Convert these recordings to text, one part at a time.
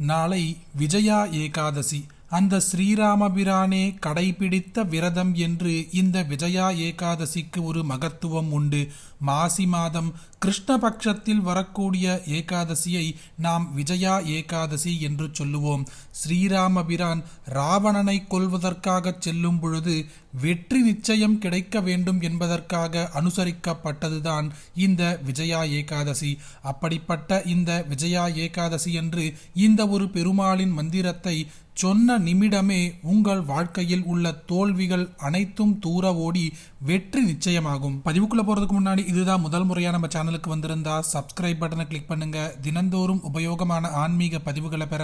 நாளை விஜயா ஏகாதசி. அந்த ஸ்ரீராமபிரானே கடைபிடித்த விரதம் என்று இந்த விஜயா ஏகாதசிக்கு ஒரு மகத்துவம் உண்டு. மாசி மாதம் கிருஷ்ணபக்ஷத்தில் வரக்கூடிய ஏகாதசியை நாம் விஜயா ஏகாதசி என்று சொல்லுவோம். ஸ்ரீராமபிரான் ராவணனை கொல்வதற்காக செல்லும் பொழுது வெற்றி நிச்சயம் கிடைக்க வேண்டும் என்பதற்காக அனுசரிக்கப்பட்டதுதான் இந்த விஜயா ஏகாதசி. அப்படிப்பட்ட இந்த விஜயா ஏகாதசி என்று இந்த ஒரு பெருமாளின் மந்திரத்தை சொன்ன நிமிடமே உங்கள் வாழ்க்கையில் உள்ள தோல்விகள் அனைத்தும் தூர ஓடி வெற்றி நிச்சயமாகும். பதிவுக்குள்ள போறதுக்கு முன்னாடி இதுதான் முதல் முறையா நம்ம சேனலுக்கு வந்திருந்தா சப்ஸ்கிரைப் பட்டனை கிளிக் பண்ணுங்க. தினந்தோறும் உபயோகமான ஆன்மீக பதிவுகளை பெற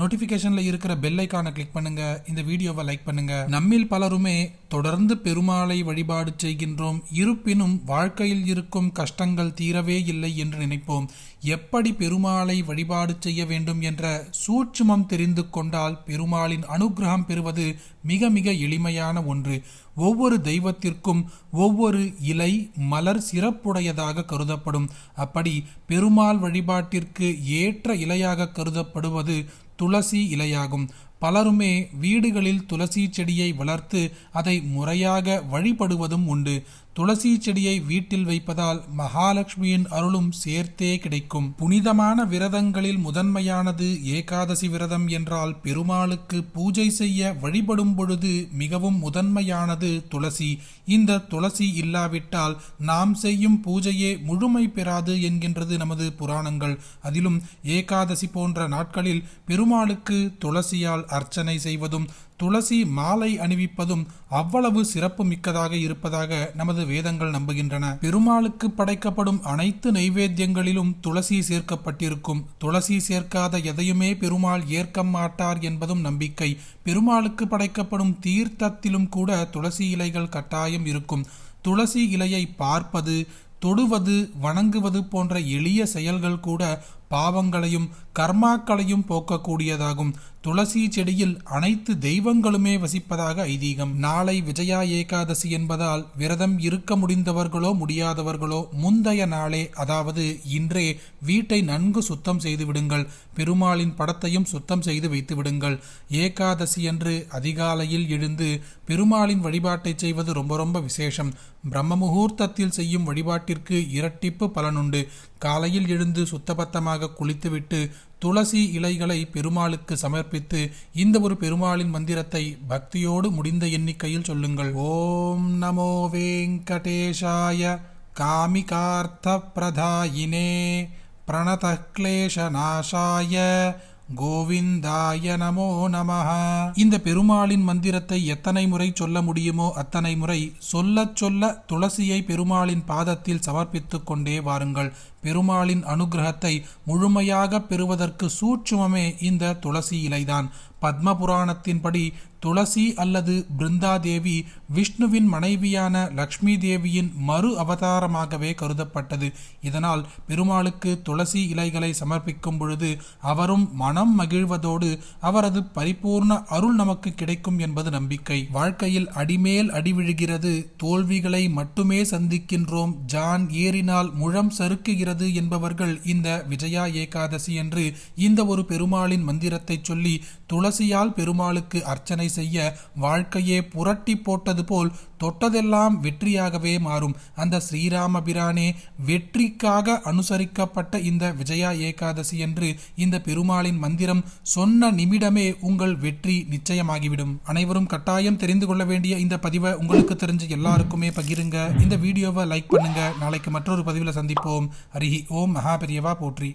நோட்டிபிகேஷன்ல இருக்கிற பெல் ஐக்கானை கிளிக் பண்ணுங்க. இந்த வீடியோவை லைக் பண்ணுங்க. நம்மில் பலருமே தொடர்ந்து பெருமாளை வழிபாடு செய்கின்றோம். இருப்பினும் வாழ்க்கையில் இருக்கும் கஷ்டங்கள் தீரவே இல்லை என்று நினைப்போம். எப்படி பெருமாளை வழிபாடு செய்ய வேண்டும் என்ற சூட்சுமம் தெரிந்து கொண்டால் பெருமாளின் அனுகிரகம் பெறுவது மிக மிக எளிமையான ஒன்று. ஒவ்வொரு தெய்வத்திற்கும் ஒவ்வொரு இலை மலர் சிறப்புடையதாக கருதப்படும். அப்படி பெருமாள் வழிபாட்டிற்கு ஏற்ற இலையாக கருதப்படுவது துளசி இலையாகும். பலருமே வீடுகளில் துளசி செடியை வளர்த்து அதை முறையாக வழிபடுவதும் உண்டு. துளசி செடியை வீட்டில் வைப்பதால் மகாலட்சுமியின் அருளும் சேர்த்தே கிடைக்கும். புனிதமான விரதங்களில் முதன்மையானது ஏகாதசி விரதம் என்றால் பெருமாளுக்கு பூஜை செய்ய வழிபடும் பொழுது மிகவும் முதன்மையானது துளசி. இந்த துளசி இல்லாவிட்டால் நாம் செய்யும் பூஜையே முழுமை பெறாது என்கின்றது நமது புராணங்கள். அதிலும் ஏகாதசி போன்ற நாட்களில் பெருமாளுக்கு துளசியால் அர்ச்சனை செய்வதும் துளசி மாலை அணிவிப்பதும் அவ்வளவு சிறப்பு மிக்கதாக இருப்பதாக நமது வேதங்கள் நம்புகின்றன. பெருமாளுக்கு படைக்கப்படும் அனைத்து நைவேத்தியங்களிலும் துளசி சேர்க்கப்பட்டிருக்கும். துளசி சேர்க்காத எதையுமே பெருமாள் ஏற்க மாட்டார் என்பதும் நம்பிக்கை. பெருமாளுக்கு படைக்கப்படும் தீர்த்தத்திலும் கூட துளசி இலைகள் கட்டாயம் இருக்கும். துளசி இலையை பார்ப்பது தொடுவது வணங்குவது போன்ற எளிய செயல்கள் கூட பாவங்களையும் கர்மாக்களையும் போக்கக்கூடியதாகும். துளசி செடியில் அனைத்து தெய்வங்களுமே வசிப்பதாக ஐதீகம். நாளை விஜயா ஏகாதசி என்பதால் விரதம் இருக்க முடிந்தவர்களோ முடியாதவர்களோ முந்தைய நாளே அதாவது இன்றே வீட்டை நன்கு சுத்தம் செய்து விடுங்கள். பெருமாளின் படத்தையும் சுத்தம் செய்து வைத்து விடுங்கள். ஏகாதசி என்று அதிகாலையில் எழுந்து பெருமாளின் வழிபாட்டை செய்வது ரொம்ப ரொம்ப விசேஷம். பிரம்ம முகூர்த்தத்தில் செய்யும் வழிபாட்டிற்கு இரட்டிப்பு பலனுண்டு. காலையில் எழுந்து சுத்தபத்தமாக குளித்துவிட்டு துளசி இலைகளை பெருமாளுக்கு சமர்ப்பித்து இந்த ஒரு பெருமாளின் மந்திரத்தை பக்தியோடு முடிந்த எண்ணிக்கையில் சொல்லுங்கள். ஓம் நமோ வெங்கடேஷாய காமிகார்த்த பிரதாயினே பிரணத நாசாய கோவிந்தாய நமோ நம இந்த பெருமாளின் மந்திரத்தை எத்தனை முறை சொல்ல முடியுமோ அத்தனை முறை சொல்ல சொல்ல துளசியை பெருமாளின் பாதத்தில் சமர்ப்பித்துக் கொண்டே வாருங்கள். பெருமாளின் அனுகிரகத்தை முழுமையாக பெறுவதற்கு சூட்சுமமே இந்த துளசி இலைதான். பத்ம புராணத்தின்படி துளசி அல்லது பிருந்தாதேவி விஷ்ணுவின் மனைவியான லக்ஷ்மி தேவியின் மறு அவதாரமாகவே கருதப்பட்டது. இதனால் பெருமாளுக்கு துளசி இலைகளை சமர்ப்பிக்கும் பொழுது அவரும் மனம் மகிழ்வதோடு அவரது பரிபூர்ண அருள் நமக்கு கிடைக்கும் என்பது நம்பிக்கை. வாழ்க்கையில் அடிமேல் அடிவிழுகிறது தோல்விகளை மட்டுமே சந்திக்கின்றோம் ஜான் ஏறினால் முழம் சறுக்குகிறது வருகிறது என்பவர்கள் இந்த விஜயா ஏகாதசி என்று இந்த ஒரு பெருமாளின் மந்திரத்தை சொல்லி துளசியால் பெருமாளுக்கு அர்ச்சனை செய்ய வாழ்க்கையே புரட்டி போட்டது போல் தொட்டதெல்லாம் வெற்றியாகவே மாறும். அந்த ஸ்ரீராமபிரானே வெற்றிக்காக அனுசரிக்கப்பட்ட இந்த விஜயா ஏகாதசி என்று இந்த பெருமாளின் மந்திரம் சொன்ன நிமிடமே உங்கள் வெற்றி நிச்சயமாகிவிடும். அனைவரும் கட்டாயம் தெரிந்து கொள்ள வேண்டிய இந்த பதிவை உங்களுக்கு தெரிஞ்ச எல்லாருக்குமே பகிருங்க. இந்த வீடியோவை லைக் பண்ணுங்க. நாளைக்கு மற்றொரு பதிவில் சந்திப்போம். ஹரிஹி ஓம் மகாபெரியவா போற்றி.